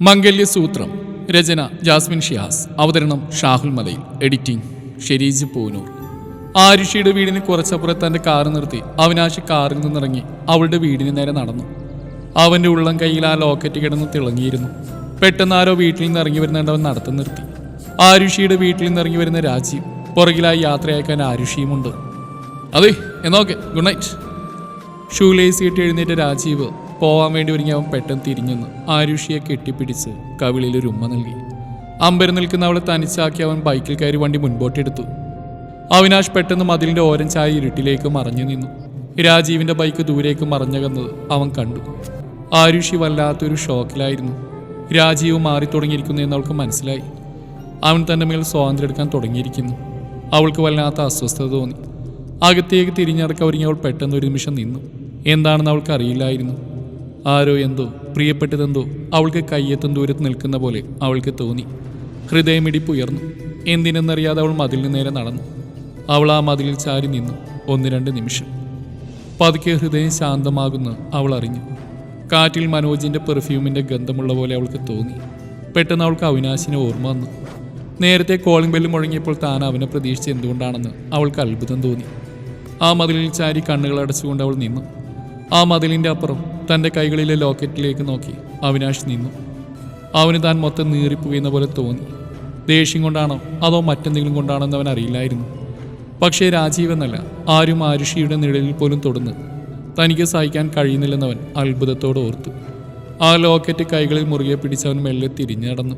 മംഗല്യസൂത്രം. രചന Jasmine Shiyas അവതരണം ഷാഹുൽ മലയിൽ editing Shereej Poonoor. ആരുഷിയുടെ വീടിന് കുറച്ചപ്പുറത്ത് തന്റെ കാറ് നിർത്തി. അവിനാശി കാറിൽ നിന്നിറങ്ങി അവളുടെ വീടിന് നേരെ നടന്നു. അവന്റെ ഉള്ളം കയ്യിൽ ആ ലോക്കറ്റ് കിടന്ന് തിളങ്ങിയിരുന്നു. പെട്ടെന്ന് ആരോ വീട്ടിൽ നിന്ന് ഇറങ്ങി വരുന്നുണ്ടവൻ നടത്തം നിർത്തി. ആരുഷിയുടെ വീട്ടിൽ നിന്ന് ഇറങ്ങി വരുന്ന രാജീവ് പുറകിലായി യാത്രയാക്കാൻ ആരുഷിയുമുണ്ട്. അതെ എന്നോക്കെ ഗുഡ് നൈറ്റ്. ഷൂ ലേസ് കെട്ടി എഴുന്നേറ്റ രാജീവ് പോവാൻ വേണ്ടി ഒരുങ്ങി അവൻ പെട്ടെന്ന് തിരിഞ്ഞെന്ന് ആരുഷിയെ കെട്ടിപ്പിടിച്ച് കവിളിൽ ഒരു ഉമ്മ നൽകി. അമ്പരം നിൽക്കുന്ന അവളെ തനിച്ചാക്കി അവൻ ബൈക്കിൽ കയറി വണ്ടി മുൻപോട്ടെടുത്തു. അവിനാശ് പെട്ടെന്ന് മതിലിന്റെ ഓരം ചായ ഇരുട്ടിലേക്ക് മറഞ്ഞു നിന്നു. രാജീവിന്റെ ബൈക്ക് ദൂരേക്ക് മറഞ്ഞകന്നത് അവൻ കണ്ടു. ആരുഷി വല്ലാത്തൊരു ഷോക്കിലായിരുന്നു. രാജീവ് മാറി തുടങ്ങിയിരിക്കുന്നു എന്ന് അവൾക്ക് മനസ്സിലായി. അവൻ തന്റെ മേൽ സ്വാതന്ത്ര്യം എടുക്കാൻ തുടങ്ങിയിരിക്കുന്നു. അവൾക്ക് വല്ലാത്ത അസ്വസ്ഥത തോന്നി. അകത്തേക്ക് തിരിഞ്ഞടക്ക ഒരുങ്ങി അവൾ പെട്ടെന്ന് ഒരു നിമിഷം നിന്നു. എന്താണെന്ന് അവൾക്ക് അറിയില്ലായിരുന്നു. ആരോ എന്തോ പ്രിയപ്പെട്ടതെന്തോ അവൾക്ക് കയ്യെത്തും ദൂരത്ത് നിൽക്കുന്ന പോലെ അവൾക്ക് തോന്നി. ഹൃദയമിടിപ്പ് ഉയർന്നു എന്തിനെന്നറിയാതെ അവൾ മതിലിന് നേരെ നടന്നു. അവൾ ആ മതിലിൽ ചാരി നിന്നു ഒന്ന് രണ്ട് നിമിഷം. പതുക്കെ ഹൃദയം ശാന്തമാകുന്ന അവൾ അറിഞ്ഞു. കാറ്റിൽ മനോജിന്റെ പെർഫ്യൂമിന്റെ ഗന്ധമുള്ള പോലെ അവൾക്ക് തോന്നി. പെട്ടെന്ന് അവൾക്ക് അവിനാശിനെ ഓർമ്മ വന്നു. നേരത്തെ കോളിംഗ് ബെല്ല് മുഴങ്ങിയപ്പോൾ താൻ അവനെ പ്രതീക്ഷിച്ച് എന്തുകൊണ്ടാണെന്ന് അവൾക്ക് അത്ഭുതം തോന്നി. ആ മതിലിൽ ചാരി കണ്ണുകൾ അടച്ചുകൊണ്ട് അവൾ നിന്നു. ആ മതിലിന്റെ അപ്പുറം തന്റെ കൈകളിലെ ലോക്കറ്റിലേക്ക് നോക്കി അവിനാശ് നിന്നു. അവന് താൻ മൊത്തം നീറിപ്പോയെന്ന പോലെ തോന്നി. ദേഷ്യം കൊണ്ടാണോ അതോ മറ്റെന്തെങ്കിലും കൊണ്ടാണോ എന്ന് അവൻ അറിയില്ലായിരുന്നു. പക്ഷേ രാജീവ് എന്നല്ല ആരും ആരുഷിയുടെ നിഴലിൽ പോലും തൊടുന്ന്. തനിക്ക് സഹിക്കാൻ കഴിയുന്നില്ലെന്നവൻ അത്ഭുതത്തോട് ഓർത്തു. ആ ലോക്കറ്റ് കൈകളിൽ മുറുകെ പിടിച്ചവൻ മെല്ലെ തിരിഞ്ഞു നടന്നു.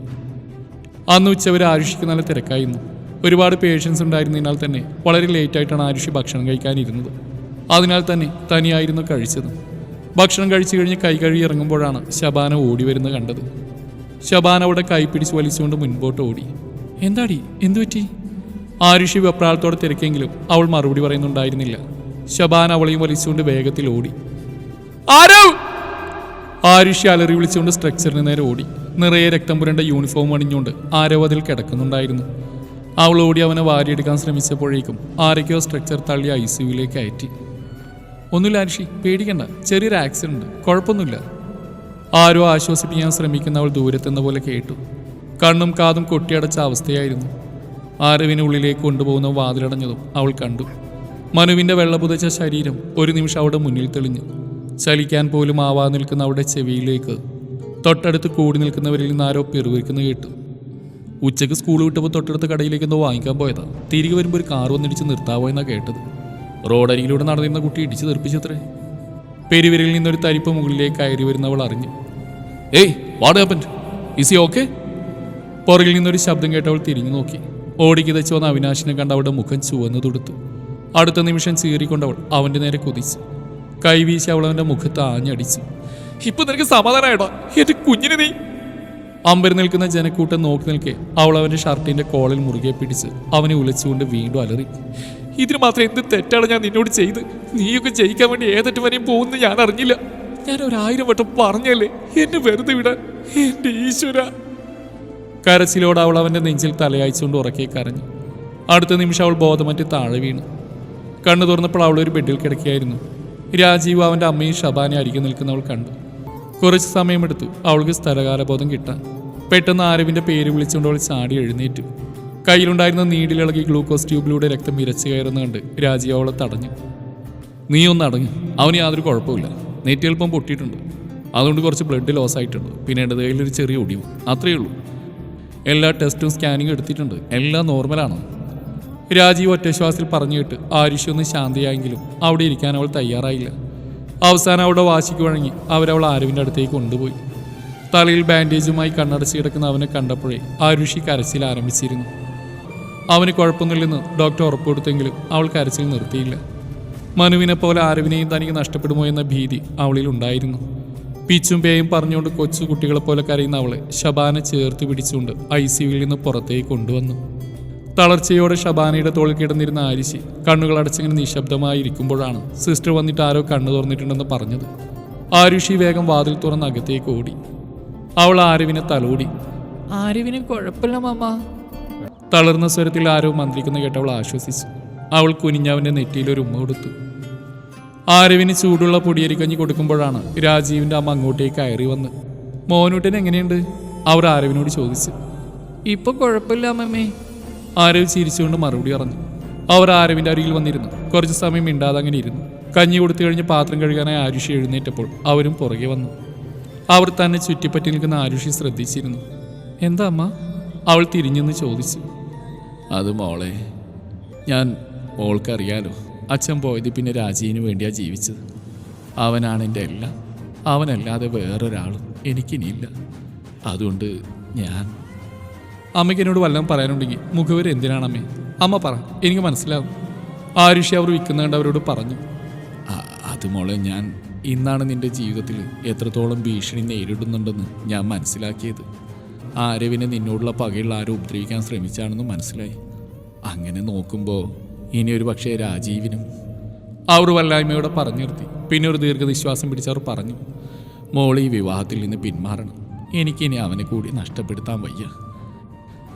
അന്ന് ഉച്ചവരെ ആരുഷിക്ക് നല്ല തിരക്കായിരുന്നു. ഒരുപാട് പേഷ്യൻസ് ഉണ്ടായിരുന്നതിനാൽ തന്നെ വളരെ ലേറ്റായിട്ടാണ് ആരുഷി ഭക്ഷണം കഴിക്കാനിരുന്നത്. അതിനാൽ തന്നെ തനിയായിരുന്നു കഴിച്ചത്. ഭക്ഷണം കഴിച്ചു കഴിഞ്ഞ് കൈ കഴുകി ഇറങ്ങുമ്പോഴാണ് ശബാന ഓടി വരുന്നത് കണ്ടത്. ശബാന അവിടെ കൈ പിടിച്ച് വലിച്ചുകൊണ്ട് മുൻപോട്ട് ഓടി. എന്താടി? എന്തു പറ്റി? ആരുഷി വെപ്രാളത്തോടെ തിരക്കെങ്കിലും അവൾ മറുപടി പറയുന്നുണ്ടായിരുന്നില്ല. ശബാന അവളെയും വലിച്ചുകൊണ്ട് വേഗത്തിൽ ഓടി. ആരവ് ആരുഷി അലറി വിളിച്ചുകൊണ്ട് സ്ട്രക്ചറിന് നേരെ ഓടി. നിറയെ രക്തം പുരണ്ട യൂണിഫോം അണിഞ്ഞുകൊണ്ട് ആരോ അതിൽ കിടക്കുന്നുണ്ടായിരുന്നു. അവൾ ഓടി അവനെ വാരിയെടുക്കാൻ ശ്രമിച്ചപ്പോഴേക്കും ആരൊക്കെയോ സ്ട്രക്ചർ തള്ളി ഐ സിയുവിലേക്ക് അയറ്റി. ഒന്നുമില്ല ആരുഷി പേടിക്കണ്ട. ചെറിയൊരു ആക്സിഡന്റ് കുഴപ്പമൊന്നുമില്ല. ആരോ ആശ്വസിപ്പിക്കാൻ ശ്രമിക്കുന്നവൾ ദൂരത്തെന്ന പോലെ കേട്ടു. കണ്ണും കാതും കൊട്ടിയടച്ച അവസ്ഥയായിരുന്നു. ആരവിനെ ഉള്ളിലേക്ക് കൊണ്ടുപോകുന്ന വാതിലടഞ്ഞതും അവൾ കണ്ടു. മനുവിന്റെ വെള്ളപുതച്ച ശരീരം ഒരു നിമിഷം അവിടെ മുന്നിൽ തെളിഞ്ഞു. ചലിക്കാൻ പോലും ആവാ നിൽക്കുന്ന അവളുടെ ചെവിയിലേക്ക് തൊട്ടടുത്ത് കൂടി നിൽക്കുന്നവരിൽ നിന്ന് ആരോ പിറുവിരിക്കുന്നത് കേട്ടു. ഉച്ചയ്ക്ക് സ്കൂൾ വിട്ടപ്പോൾ തൊട്ടടുത്ത കടയിലേക്ക് എന്തോ വാങ്ങിക്കാൻ പോയതാണ് തിരികെ വരുമ്പോൾ ഒരു കാർ വന്നിടിച്ച് നിർത്താവോ എന്നാണ് കേട്ടത്. റോഡരികിലൂടെ നടന്നിരുന്ന കുട്ടി ഇടിച്ചു തെറിപ്പിച്ചത്രേ. പെരുവിരലിൽ നിന്നൊരു തരിപ്പ് മുകളിലേക്ക് കയറി വരുന്നവൾ അറിഞ്ഞു. ഏയ് വാട് ഹാപ്പൻ. ഇസി ഓക്കെ പുറകിൽ നിന്നൊരു ശബ്ദം കേട്ടവൾ തിരിഞ്ഞു നോക്കി. ഓടിക്കിതച്ച് വന്ന അവിനാശിനെ കണ്ട് അവളുടെ മുഖം ചുവന്നു തൊടുത്തു. അടുത്ത നിമിഷം ചീറിക്കൊണ്ടവൾ അവന്റെ നേരെ കുതിച്ചു. കൈവീശി അവൾ അവന്റെ മുഖത്ത് ആഞ്ഞടിച്ചു. ഇപ്പൊ നിനക്ക് സമാധാനമായിടാ എന്റെ കുഞ്ഞിന് നീ. അമ്പരി നിൽക്കുന്ന ജനക്കൂട്ടം നോക്കി നിൽക്കെ അവൾ അവന്റെ ഷർട്ടിന്റെ കോളിൽ മുറുകെ പിടിച്ച് അവനെ ഉലച്ചുകൊണ്ട് വീണ്ടും അലറി. ഇതിന് മാത്രം എന്ത് തെറ്റാണ് ഞാൻ നിന്നോട് ചെയ്ത്? നീയൊക്കെ ജയിക്കാൻ വേണ്ടി ഏതറ്റം വരെയും പോകുമെന്ന് ഞാൻ അറിഞ്ഞില്ല. ഞാൻ ഒരായിരം വട്ടം പറഞ്ഞല്ലേ എന്നെ വെറുതെ വിടാൻ? എന്റെ ഈശ്വര. കരച്ചിലോട് അവൾ അവന്റെ നെഞ്ചിൽ തലയായിച്ചുകൊണ്ട് ഉറക്കെ കരഞ്ഞു. അടുത്ത നിമിഷം അവൾ ബോധമറ്റ് താഴെ വീണു. കണ്ണു തുറന്നപ്പോൾ അവൾ ഒരു ബെഡിൽ കിടക്കുകയായിരുന്നു. രാജീവ് അവന്റെ അമ്മയും ഷബാനെ അരികെ നിൽക്കുന്നവൾ കണ്ടു. കുറച്ച് സമയമെടുത്തു അവൾക്ക് സ്ഥലകാലബോധം കിട്ടാൻ. പെട്ടെന്ന് ആരവിന്റെ പേര് വിളിച്ചുകൊണ്ട് അവൾ ചാടി എഴുന്നേറ്റു. കയ്യിലുണ്ടായിരുന്ന നീഡിലിളകി ഗ്ലൂക്കോസ് ട്യൂബിലൂടെ രക്തം ഇരച്ചു കയറുന്ന കണ്ട് രാജീവ് അവളെ തടഞ്ഞു. നീ ഒന്ന് അടങ്ങി. അവന് യാതൊരു കുഴപ്പമില്ല നെറ്റിയൽപ്പം പൊട്ടിയിട്ടുണ്ട്. അതുകൊണ്ട് കുറച്ച് ബ്ലഡ് ലോസ് ആയിട്ടുണ്ട്. പിന്നെ എന്റെ കയ്യിലൊരു ചെറിയ ഒടിവ്. അത്രയേ ഉള്ളൂ. എല്ലാ ടെസ്റ്റും സ്കാനിങ്ങും എടുത്തിട്ടുണ്ട്. എല്ലാം നോർമലാണ് രാജീവ് ഒറ്റശ്വാസത്തിൽ പറഞ്ഞു കേട്ട് ആരുഷി ഒന്ന് ശാന്തിയായെങ്കിലും അവിടെ ഇരിക്കാൻ അവൾ തയ്യാറായില്ല. അവസാനം അവളുടെ വാശിക്ക് വഴങ്ങി അവരവൾ ആരുവിന്റെ അടുത്തേക്ക് കൊണ്ടുപോയി. തലയിൽ ബാൻഡേജുമായി കണ്ണടച്ച് കിടക്കുന്ന അവനെ കണ്ടപ്പോഴേ ആരുഷി കരച്ചിൽ ആരംഭിച്ചിരുന്നു. അവന് കുഴപ്പമൊന്നുമില്ലെന്ന് ഡോക്ടർ ഉറപ്പുകൊടുത്തെങ്കിലും അവൾ കരച്ചിൽ നിർത്തിയില്ല. മനുവിനെ പോലെ ആരവിനെയും തനിക്ക് നഷ്ടപ്പെടുമോ എന്ന ഭീതി അവളിൽ ഉണ്ടായിരുന്നു. പിച്ചും പേയും പറഞ്ഞുകൊണ്ട് കൊച്ചു കുട്ടികളെ പോലെ കരയുന്ന അവളെ ഷബാന ചേർത്ത് പിടിച്ചുകൊണ്ട് ഐ സിയുവിൽ നിന്ന് പുറത്തേക്ക് കൊണ്ടുവന്നു. തളർച്ചയോടെ ഷബാനയുടെ തോളിൽ കിടന്നിരുന്ന ആരിശി കണ്ണുകൾ അടച്ചിങ്ങനെ നിശബ്ദമായി ഇരിക്കുമ്പോഴാണ് സിസ്റ്റർ വന്നിട്ട് ആരോ കണ്ണു തുറന്നിട്ടുണ്ടെന്ന് പറഞ്ഞത്. ആരുഷി വേഗം വാതിൽ തുറന്ന് അകത്തേക്ക് ഓടി. അവൾ ആരവിനെ തലോടി. ആരുവിനും കുഴപ്പമില്ല മാമ. തളർന്ന സ്വരത്തിൽ ആരോ മന്ത്രിക്കുന്ന കേട്ട് അവൾ ആശ്വസിച്ചു. അവൾ കുനിഞ്ഞവന്റെ നെറ്റിയിൽ ഒരു ഉമ്മ കൊടുത്തു. ആരവിന് ചൂടുള്ള പൊടിയരിക്കഞ്ഞി കൊടുക്കുമ്പോഴാണ് രാജീവിന്റെ അമ്മ അങ്ങോട്ടേക്ക് കയറി വന്ന് മോനൂട്ടൻ എങ്ങനെയുണ്ട്? അവർ ആരവിനോട് ചോദിച്ചു. ഇപ്പൊ കുഴപ്പമില്ല അമ്മമ്മേ. ആരവ് ചിരിച്ചുകൊണ്ട് മറുപടി പറഞ്ഞു. അവർ ആരവിന്റെ അരികിൽ വന്നിരുന്നു. കുറച്ച് സമയം മിണ്ടാതെ അങ്ങനെ ഇരുന്നു. കഞ്ഞി കൊടുത്തു കഴിഞ്ഞ് പാത്രം കഴുകാനായി ആരുഷി എഴുന്നേറ്റപ്പോൾ അവരും പുറകെ വന്നു. അവർ തന്നെ ചുറ്റിപ്പറ്റി നിൽക്കുന്ന ആരുഷി ശ്രദ്ധിച്ചിരുന്നു. എന്താ അമ്മ? അവൾ തിരിഞ്ഞെന്ന് ചോദിച്ചു. അത് മോളെ ഞാൻ മോൾക്കറിയാലോ അച്ഛൻ പോയത് പിന്നെ രാജീവിന് വേണ്ടിയാ ജീവിച്ചത്. അവനാണ് എന്റെ എല്ലാം. അവനല്ലാതെ വേറൊരാളും എനിക്കിനിയില്ല. അതുകൊണ്ട് ഞാൻ അമ്മയ്ക്ക് എന്നോട് വല്ലതും പറയാനുണ്ടെങ്കിൽ മുഖവർ എന്തിനാണ് അമ്മേ പറ എനിക്ക് മനസ്സിലാവും. ആരുഷി അവർ വിൽക്കുന്ന കണ്ട് അവരോട് പറഞ്ഞു. "ആ, അത് മോളെ ഞാൻ ഇന്നാണ് നിന്റെ ജീവിതത്തിൽ എത്രത്തോളം ഭീഷണി നേരിടുന്നുണ്ടെന്ന് ഞാൻ മനസ്സിലാക്കിയത്. ആരവിനെ നിന്നോടുള്ള പകയുള്ള ആരും ഉപദ്രവിക്കാൻ ശ്രമിച്ചാണെന്ന് മനസ്സിലായി. അങ്ങനെ നോക്കുമ്പോൾ ഇനി ഒരു പക്ഷേ രാജീവിനും അവർ വല്ലായ്മയോടെ പറഞ്ഞു നിർത്തി. പിന്നെ ഒരു ദീർഘനിശ്വാസം പിടിച്ചവർ പറഞ്ഞു മോൾ ഈ വിവാഹത്തിൽ നിന്ന് പിന്മാറണം. എനിക്കിനി അവനെ കൂടി നഷ്ടപ്പെടുത്താൻ വയ്യ.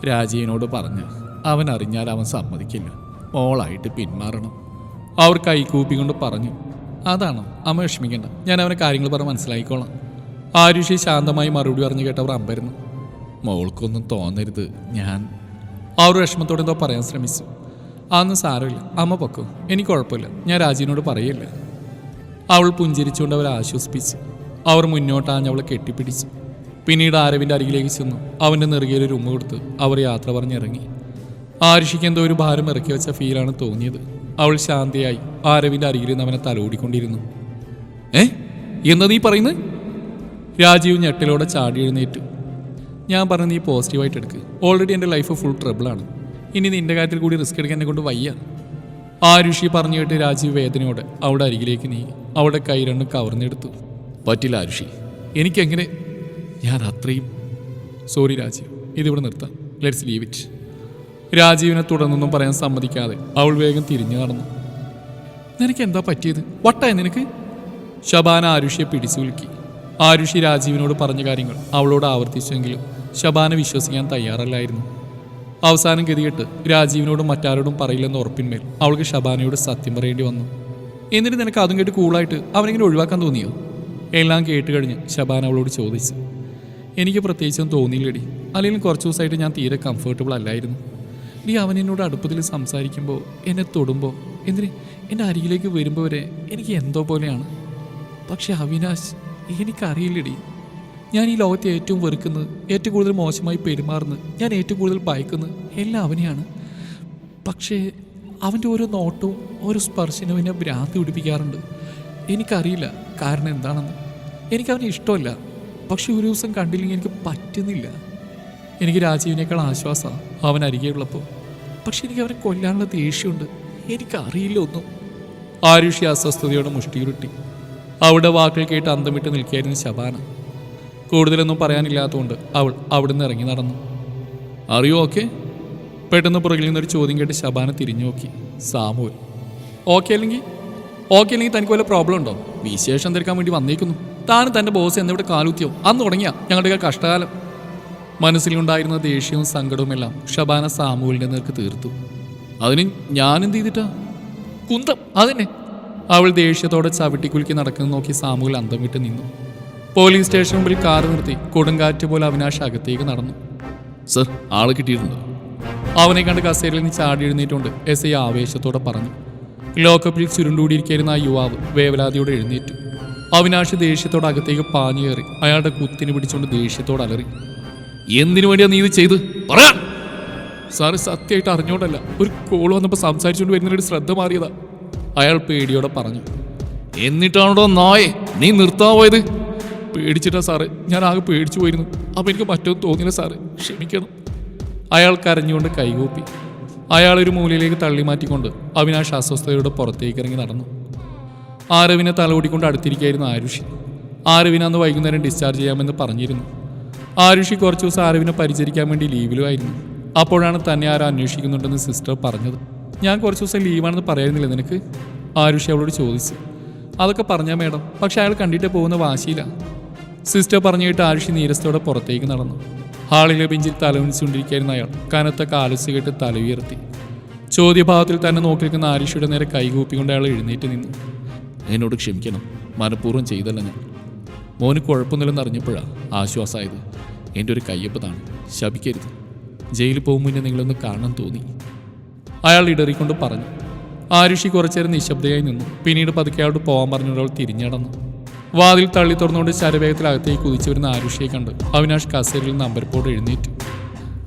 രാജീവിനോട് പറഞ്ഞ് അവൻ അറിഞ്ഞാൽ അവൻ സമ്മതിക്കില്ല. മോളായിട്ട് പിന്മാറണം. അവർ കൈകൂപ്പിക്കൊണ്ട് പറഞ്ഞു അതാണോ? അമ്മ വിഷമിക്കണ്ട. ഞാൻ അവനെ കാര്യങ്ങൾ പറഞ്ഞ് മനസ്സിലാക്കിക്കോളാം. ആരുഷി ശാന്തമായി മറുപടി പറഞ്ഞു കേട്ടവർ അമ്പരുന്നു. മോൾക്കൊന്നും തോന്നരുത്. ഞാൻ ആ ഒരു വിഷമത്തോടെ എന്തോ പറയാൻ ശ്രമിച്ചു. അതൊന്നും സാരമില്ല. അമ്മ പൊക്കോ. എനിക്ക് കുഴപ്പമില്ല. ഞാൻ രാജീവിനോട് പറയില്ല. അവൾ പുഞ്ചിരിച്ചുകൊണ്ട് അവരെ ആശ്വസിപ്പിച്ചു. അവർ മുന്നോട്ടാഞ്ഞ് അവളെ കെട്ടിപ്പിടിച്ചു. പിന്നീട് ആരവിന്റെ അരികിലേക്ക് ചെന്നു. അവന്റെ നെറുകയിൽ ഒരു ഉമ്മ കൊടുത്ത് അവർ യാത്ര പറഞ്ഞിറങ്ങി. ആരുഷിക്ക് എന്തോ ഒരു ഭാരം ഇറക്കി വെച്ച ഫീലാണ് തോന്നിയത്. അവൾ ശാന്തിയായി ആരവിന്റെ അരികിൽ നിന്ന് അവനെ തലോടിക്കൊണ്ടിരുന്നു. ഏ? എന്താ നീ പറയുന്നത്? രാജീവ് ഞെട്ടിലൂടെ ചാടി എഴുന്നേറ്റു. ഞാൻ പറഞ്ഞ നീ പോസിറ്റീവായിട്ട് എടുക്ക് ഓൾറെഡി എന്റെ ലൈഫ് ഫുൾ ട്രബിളാണ് ഇനി നിന്റെ കാര്യത്തിൽ കൂടി റിസ്ക് എടുക്കാൻ എന്നെ കൊണ്ട് വയ്യ. ആരുഷി പറഞ്ഞു കേട്ട് രാജീവ് വേദനയോടെ അവിടെ അരികിലേക്ക് നീ അവിടെ കൈ രണ്ട് കവർന്നെടുത്തു. പറ്റില്ല ആരുഷി. എനിക്കെങ്ങനെ? ഞാൻ അത്രയും സോറി രാജീവ്. ഇതിവിടെ നിർത്താം. ലെറ്റ്സ് ലീവ് ഇറ്റ് രാജീവിനെ തുടർന്നൊന്നും പറയാൻ സമ്മതിക്കാതെ അവൾ വേഗം തിരിഞ്ഞു നടന്നു. നിനക്ക് എന്താ പറ്റിയത്? വട്ടായ നിനക്ക്? ശബാന ആരുഷിയെ പിടിച്ചു കുലുക്കി ആരുഷി രാജീവിനോട് പറഞ്ഞ കാര്യങ്ങൾ അവളോട് ആവർത്തിച്ചെങ്കിലും ശബാന വിശ്വസിക്കാൻ തയ്യാറല്ലായിരുന്നു. അവസാനം ഗതികെട്ട് രാജീവിനോടും മറ്റാരോടും പറയില്ലെന്ന് ഉറപ്പിന്മേൽ അവൾക്ക് ഷബാനയോട് സത്യം പറയേണ്ടി വന്നു. എന്നിട്ട് നിനക്ക് അതും കേട്ട് കൂളായിട്ട് അവനെങ്ങനെ ഒഴിവാക്കാൻ തോന്നിയോ? എല്ലാം കേട്ട് കഴിഞ്ഞ് ശബാന അവളോട് ചോദിച്ചു. എനിക്ക് പ്രത്യേകിച്ചൊന്നും തോന്നിയില്ലടി. അല്ലെങ്കിൽ കുറച്ച് ദിവസമായിട്ട് ഞാൻ തീരെ കംഫർട്ടബിൾ അല്ലായിരുന്നു. നീ അവൻ എന്നോട് അടുപ്പത്തിൽ സംസാരിക്കുമ്പോൾ എന്നെ തൊടുമ്പോൾ എന്തിന് എന്റെ അരികിലേക്ക് വരുമ്പോൾ വരെ എനിക്ക് എന്തോ പോലെയാണ്. പക്ഷേ അവിനാശ് എനിക്കറിയില്ലടി. ഞാൻ ഈ ലോകത്തെ ഏറ്റവും വെറുക്കുന്നത് ഏറ്റവും കൂടുതൽ മോശമായി പെരുമാറുന്നത് ഞാൻ ഏറ്റവും കൂടുതൽ ഭയക്കുന്നത് എല്ലാം അവനെയാണ്. പക്ഷേ അവന്റെ ഓരോ നോട്ടവും ഓരോ സ്പർശനവും എന്നെ ഭ്രാന്തി പിടിപ്പിക്കാറുണ്ട്. എനിക്കറിയില്ല കാരണം എന്താണെന്ന്. എനിക്ക് അവനെ ഇഷ്ടമല്ല. പക്ഷെ ഒരു ദിവസം കണ്ടില്ലെങ്കിൽ എനിക്ക് പറ്റുന്നില്ല. എനിക്ക് രാജീവിനേക്കാൾ ആശ്വാസമാണ് അവൻ അരികെയുള്ളപ്പോൾ. പക്ഷെ എനിക്ക് അവനെ കൊല്ലാനുള്ള ദേഷ്യമുണ്ട്. എനിക്കറിയില്ല ഒന്നും. ആരുഷി അസ്വസ്ഥതയോടെ മുഷ്ടിയുരുട്ടി. അവിടെ വാക്കുകൾ കേട്ട് അന്തം വിട്ട് നിൽക്കുകയായിരുന്നു ശബാന. കൂടുതലൊന്നും പറയാനില്ലാത്തതുകൊണ്ട് അവൾ അവിടുന്ന് ഇറങ്ങി നടന്നു. അറിയോ ഓക്കെ? പെട്ടെന്ന് പുറകിൽ നിന്നൊരു ചോദ്യം കേട്ട് ശബാന തിരിഞ്ഞു നോക്കി. സാമുവൽ. ഓക്കെ അല്ലെങ്കിൽ? ഓക്കെ അല്ലെങ്കിൽ തനിക്ക് വല്ല പ്രോബ്ലം ഉണ്ടോ? വിശേഷം തിരക്കാൻ വേണ്ടി വന്നേക്കുന്നു. താൻ തന്റെ ബോസ് എന്നിവിടെ കാലുത്തിയോ? അന്ന് തുടങ്ങിയ ഞങ്ങളുടെ കഷ്ടകാലം. മനസ്സിലുണ്ടായിരുന്ന ദേഷ്യവും സങ്കടവും എല്ലാം ഷബാന സാമൂലിന്റെ നേർക്ക് തീർത്തു. അതിന് ഞാൻ എന്ത് ചെയ്തിട്ടാ? കുന്തം. അതന്നെ. അവൾ ദേഷ്യത്തോടെ ചവിട്ടിക്കുലുക്കി നടക്കുന്ന നോക്കി സാമുവിൽ അന്തം വിട്ട് നിന്നു. പോലീസ് സ്റ്റേഷൻ മുമ്പിൽ കാർ നിർത്തി കൊടുങ്കാറ്റ് പോലെ അവിനാശ് അകത്തേക്ക് നടന്നു. സർ ആൾ കിട്ടിയിട്ടുണ്ടോ. അവനെ കണ്ട് കസേരയിൽ നിന്ന് ചാടി എഴുന്നേറ്റുകൊണ്ട് എസ് ഐ ആവേശത്തോടെ പറഞ്ഞു. ലോക്കപ്പിൽ ചുരുണ്ടുകൂടിയിരിക്കുന്ന ആ യുവാവ് വേവലാതിയോടെ എഴുന്നേറ്റു. അവിനാശ് ദേഷ്യത്തോടെ അകത്തേക്ക് പാഞ്ഞു കയറി. അയാളുടെ കുത്തിന് പിടിച്ചുകൊണ്ട് ദേഷ്യത്തോടെ അലറി. എന്തിനു വേണ്ടിയാ നീ ഇത് ചെയ്ത്? പറയാ സാറ് സത്യമായിട്ട് അറിഞ്ഞോണ്ടല്ല. ഒരു കോൾ വന്നപ്പോൾ സംസാരിച്ചുകൊണ്ട് വരുന്നതിനൊരു ശ്രദ്ധ മാറിയതാ. അയാൾ പേടിയോടെ പറഞ്ഞു എന്നിട്ടാണോ നായേ നീ നിർത്താൻ പോയത്? പേടിച്ചിട്ടാ സാറ് ഞാൻ ആകെ പേടിച്ചു പോയിരുന്നു. അപ്പം എനിക്ക് മറ്റൊന്നും തോന്നിയില്ല സാറ് ക്ഷമിക്കണം. അയാൾ കരഞ്ഞുകൊണ്ട് കൈകൂപ്പി. അയാൾ ഒരു മൂലയിലേക്ക് തള്ളി മാറ്റിക്കൊണ്ട് അവിനാശ് അസ്വസ്ഥതയോടെ പുറത്തേക്ക് ഇറങ്ങി നടന്നു. ആരവിനെ തലോടിക്കൊണ്ട് അടുത്തിരിക്കുകയായിരുന്നു ആരുഷി. ആരവിനെ അന്ന് വൈകുന്നേരം ഡിസ്ചാർജ് ചെയ്യാമെന്ന് പറഞ്ഞിരുന്നു. ആരുഷി കുറച്ച് ദിവസം ആരവിനെ പരിചരിക്കാൻ വേണ്ടി ലീവിലുമായിരുന്നു അപ്പോഴാണ് തന്നെ ആരും അന്വേഷിക്കുന്നുണ്ടെന്ന് സിസ്റ്റർ പറഞ്ഞത്. ഞാൻ കുറച്ച് ദിവസം ലീവാണെന്ന് പറയുന്നില്ല നിനക്ക്? ആരുഷി അവളോട് ചോദിച്ചു. അതൊക്കെ പറഞ്ഞാൽ മേഡം പക്ഷെ അയാൾ കണ്ടിട്ട് പോകുന്ന വാശിയില്ല സിസ്റ്റർ പറഞ്ഞിട്ട് ആരുഷി നീരസത്തോടെ പുറത്തേക്ക് നടന്നു. ഹാളിലെ ബെഞ്ചിൽ തലവിളിച്ചുകൊണ്ടിരിക്കുന്ന അയാൾ. കനത്ത കാലസ് കേട്ട് തല ഉയർത്തി. ചോദ്യഭാവത്തിൽ തന്നെ നോക്കി നിൽക്കുന്ന ആരുഷിയുടെ നേരെ കൈകൂപ്പിക്കൊണ്ട് അയാൾ എഴുന്നേറ്റ് നിന്നു. എന്നോട് ക്ഷമിക്കണം. മനഃപൂർവം ചെയ്തല്ല ഞാൻ. മോന് കുഴപ്പമൊന്നുമില്ലെന്ന് അറിഞ്ഞപ്പോഴാണ് ആശ്വാസമായത് എന്റെ ഒരു കയ്യപ്പതാണ്. ശപിക്കരുത്. ജയിലിൽ പോകുമ്പോൾ നിങ്ങളൊന്ന് കാണാൻ തോന്നി. അയാൾ ഇടറിക്കൊണ്ട് പറഞ്ഞു. ആരുഷി കുറച്ചേരം നിശബ്ദയായി നിന്നു. പിന്നീട് പതുക്കെ അയാളോട് പോകാൻ പറഞ്ഞുകൊണ്ട് അവൾ തിരിഞ്ഞടന്നു വാതിൽ തള്ളി തുറന്നുകൊണ്ട് ശരവേഗത്തിൽ അകത്തേക്ക് കുതിച്ചു വരുന്ന ആരുഷിയെ കണ്ട് അവിനാഷ് കസേരയിൽ നിന്ന് അമ്പരപ്പോടെ എഴുന്നേറ്റു.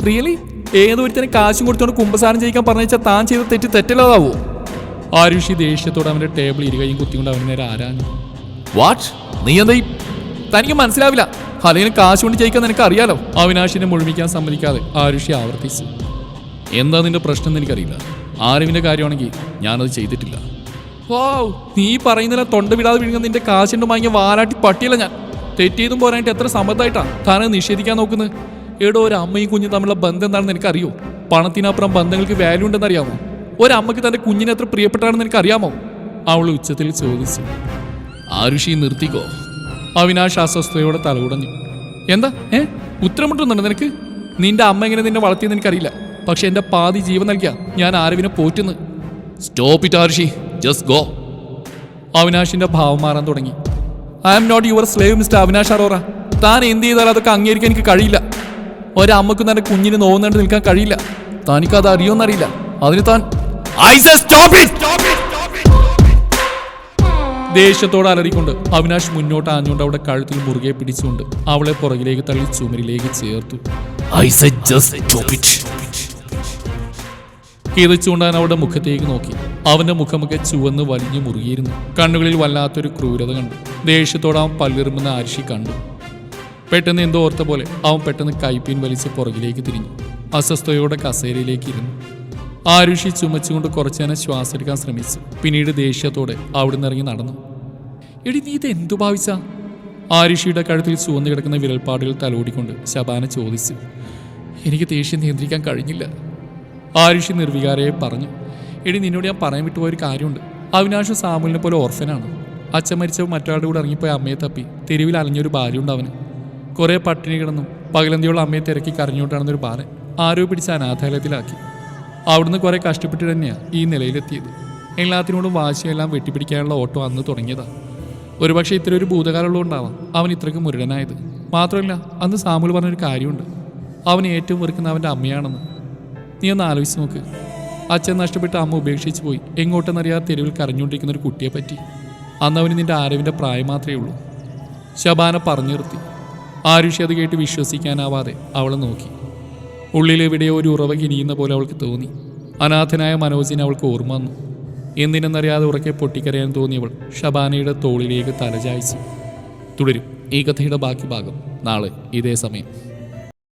റിയലി ഏതൊരുത്തനെ കാശും കൊടുത്തുകൊണ്ട് കുമ്പസാരം ചെയ്യിക്കാൻ പറഞ്ഞാൽ താൻ ചെയ്ത തെറ്റ് തെറ്റല്ലാതാവോ? ആരുഷി ദേഷ്യത്തോടെ അവന്റെ ടേബിൾ ഇരുകയും കുത്തിക്കൊണ്ട് അവന് നേരെ ആരാഞ്ഞു. വാട്ട് നീ എന്താ തനിക്ക് മനസ്സിലാവില്ല. അല്ലെങ്കിൽ കാശ് കൊണ്ട് ജയിക്കാൻ നിനക്ക് അറിയാലോ അവിനാശിനെ മുഴുമിക്കാൻ സമ്മതിക്കാതെ ആരുഷി ആവർത്തിച്ചു. എന്താ നിന്റെ പ്രശ്നം എന്ന് എനിക്കറിയില്ല. ആരവിന്റെ കാര്യമാണെങ്കിൽ ഞാനത് ചെയ്തിട്ടില്ല. ഓ നീ പറയുന്നില്ല തൊണ്ട വിടാതെ വീഴുന്ന നിന്റെ കാശിന്റെ വാങ്ങിയ വാലാട്ടി പട്ടിയല്ല ഞാൻ. തെറ്റിയതും പോരായിട്ട് എത്ര സമ്മതമായിട്ടാ താനെ നിഷേധിക്കാൻ നോക്കുന്നത് എടോ ഒരു അമ്മയും കുഞ്ഞും തമ്മിലുള്ള ബന്ധം എന്താണെന്ന് എനിക്കറിയോ? പണത്തിനപ്പുറം ബന്ധങ്ങൾക്ക് വാല്യൂ ഉണ്ടെന്ന് അറിയാമോ? ഒരമ്മയ്ക്ക് തന്റെ കുഞ്ഞിനെ എത്ര പ്രിയപ്പെട്ടാണെന്ന് എനിക്കറിയാമോ? അവൾ ഉച്ചത്തിൽ ചോദിച്ചു. ആരുഷി നിർത്തിക്കോ. അവിനാശ് അസ്വസ്ഥയോടെ തലകുടഞ്ഞു. എന്താ? ഏ? ഉത്തരം മുട്ടുന്നുണ്ട് നിനക്ക്? നിന്റെ അമ്മ എങ്ങനെ നിന്നെ വളർത്തിയെന്ന് എനിക്കറിയില്ല. പക്ഷെ എന്റെ പാതി ജീവൻ നൽകിയ ഞാൻ ആരവിനെ പോറ്റുന്നു. Stop it Arshi just go അവിനാഷിന്റെ ഭാവം മാറാൻ തുടങ്ങി. I am not your slave mister Avinash Arora. താൻ എന്ത് ചെയ്താലും അതൊക്കെ അംഗീകരിക്കാൻ എനിക്ക് കഴിയില്ല. ഒരമ്മക്ക് തന്റെ കുഞ്ഞിന് നോവുന്നുണ്ട് നിൽക്കാൻ കഴിയില്ല. തനിക്കത് അറിയോന്നറിയില്ല അതിന് താൻ ദേഷ്യത്തോട് അലറിക്കൊണ്ട് അവിനാഷ് മുന്നോട്ട് ആഞ്ഞുകൊണ്ട് അവിടെ കഴുത്തിൽ മുറുകെ പിടിച്ചുകൊണ്ട് അവളെ പുറകിലേക്ക് തള്ളി ചുമരിലേക്ക് ചേർത്തു. I said അവൻ അവളുടെ മുഖത്തേക്ക് നോക്കി. അവന്റെ മുഖമൊക്കെ ചുവന്ന് വലിഞ്ഞു മുറുകിയിരുന്നു. കണ്ണുകളിൽ വല്ലാത്തൊരു ക്രൂരത കണ്ടു. ദേഷ്യത്തോടെ അവൻ പല്ലിറുമ്പുന്ന ആരിഷി കണ്ടു. പെട്ടെന്ന് എന്തോ ഓർത്ത പോലെ അവൻ പെട്ടെന്ന് കൈപ്പീൻ വലിച്ച് പുറകിലേക്ക് തിരിഞ്ഞു. അസ്വസ്ഥയോടെ കസേരയിലേക്ക് ഇരുന്നു. ആരുഷി ചുമച്ചുകൊണ്ട് കുറച്ചു നേരം ശ്വാസം എടുക്കാൻ ശ്രമിച്ചു. പിന്നീട് ദേഷ്യത്തോടെ അവിടുന്ന് ഇറങ്ങി നടന്നു. എടി നീ ഇത് എന്തു ഭാവിച്ച? ആരുഷിയുടെ കഴുത്തിൽ ചുവന്നു കിടക്കുന്ന വിരൽപ്പാടുകൾ തലോടിക്കൊണ്ട് ശബാന ചോദിച്ചു. എനിക്ക് ദേഷ്യം നിയന്ത്രിക്കാൻ കഴിഞ്ഞില്ല. ആരുഷി നിർവികാരയെ പറഞ്ഞു എടി നിന്നോട് ഞാൻ പറയാൻ വിട്ടുപോയ ഒരു കാര്യമുണ്ട്. അവിനാഷ് സാമുലിനെ പോലെ ഓർഫനാണ്. അച്ഛൻ മരിച്ച മറ്റൊരാളുടെ കൂടെ ഇറങ്ങിപ്പോയി അമ്മയെ തപ്പി. തെരുവിൽ അലഞ്ഞൊരു ഭാര്യയുണ്ട് അവന്. കുറേ പട്ടിണി കിടന്നും പകലന്തിയുള്ള അമ്മയെ തിരക്കി കരഞ്ഞോട്ടാണെന്നൊരു ബാലൻ ആരോ പിടിച്ച് അനാഥാലയത്തിലാക്കി. അവിടുന്ന് കുറേ കഷ്ടപ്പെട്ട് തന്നെയാണ് ഈ നിലയിലെത്തിയത്. എല്ലാത്തിനോടും വാശിയെല്ലാം വെട്ടിപ്പിടിക്കാനുള്ള ഓട്ടം അന്ന് തുടങ്ങിയതാ. ഒരുപക്ഷെ ഇത്ര ഒരു ഭൂതകാലമുള്ളതുകൊണ്ടാവാം അവൻ ഇത്രയ്ക്ക് മുരുടനായത് മാത്രമല്ല അന്ന് സാമുൽ പറഞ്ഞൊരു കാര്യമുണ്ട്. അവൻ ഏറ്റവും വെറുക്കുന്ന അവന്റെ അമ്മയാണെന്ന്. നീ ഒന്ന് ആലോചിച്ച് നോക്ക്. അച്ഛൻ നഷ്ടപ്പെട്ട് അമ്മ ഉപേക്ഷിച്ച് പോയി. എങ്ങോട്ടെന്നറിയാതെ തെരുവിൽ കരഞ്ഞുകൊണ്ടിരിക്കുന്ന ഒരു കുട്ടിയെ പറ്റി. അന്ന് അവന് നിന്റെ ആരവിന്റെ പ്രായം മാത്രമേ ഉള്ളൂ. ശബാന പറഞ്ഞു നിർത്തി. ആരുഷി അത് കേട്ട് വിശ്വസിക്കാനാവാതെ അവളെ നോക്കി. ഉള്ളിലെവിടെയോ ഒരു ഉറവ കിനിയുന്ന പോലെ അവൾക്ക് തോന്നി. അനാഥനായ മനോജിനെ അവൾക്ക് ഓർമ്മ വന്നു. എന്തിനെന്നറിയാതെ ഉറക്കെ പൊട്ടിക്കരയാൻ തോന്നിയവൾ ഷബാനയുടെ തോളിലേക്ക് തലചായ്ച്ചു തുടരും. ഈ കഥയുടെ ബാക്കി ഭാഗം നാളെ ഇതേ സമയം.